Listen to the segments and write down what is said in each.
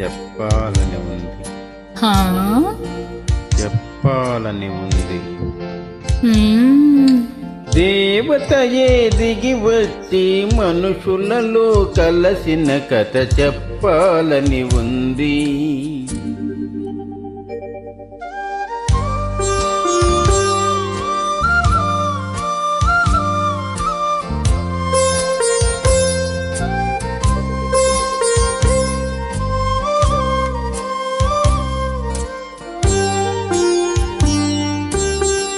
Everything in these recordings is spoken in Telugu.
చెప్పాలని ఉంది? చెప్పాలని ఉంది మ్మ్. దేవతయే దిగి వచ్చి మనుషులలో కలసిన కథ చెప్పాలని ఉంది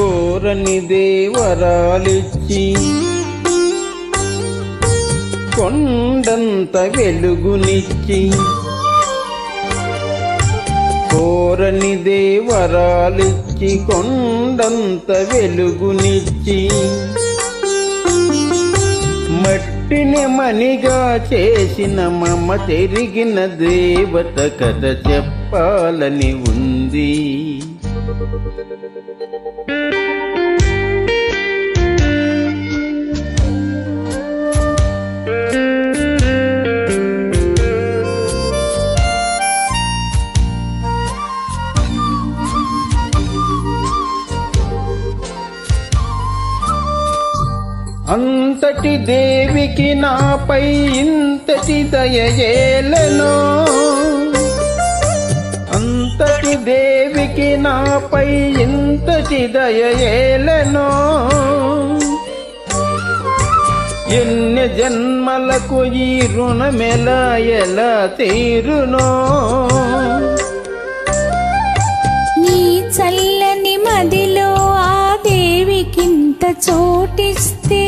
కోరని దేవరాలిచ్చి కొండంత వెలుగునిచ్చి కోరని దేవరాలిచ్చి కొండంత వెలుగునిచ్చి మట్టిని మణిగా చేసిన మమ తిరిగిన దేవత కథ చెప్పాలని ఉంది. అంతటి దేవికి నాపై ఇంతటి దయయేలనో అంతటి దేవికి నాపై ఇంతటి దయయేలనో ఎన్ని జన్మలకు ఈ రుణమెలా ఎలా తీరునో. నీ చల్లని మదిలో ఆ దేవికింత చోటిస్తే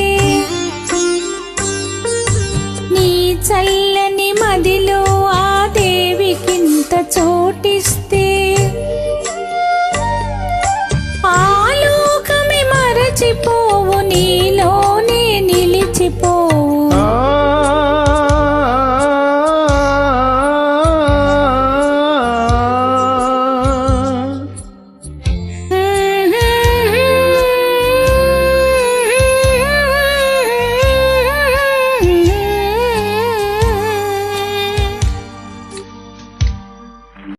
చల్లని మదిలో ఆ దేవికింత చోటిస్తే ఆలోకమే మరచిపోవు నీలోనే నిలిచిపో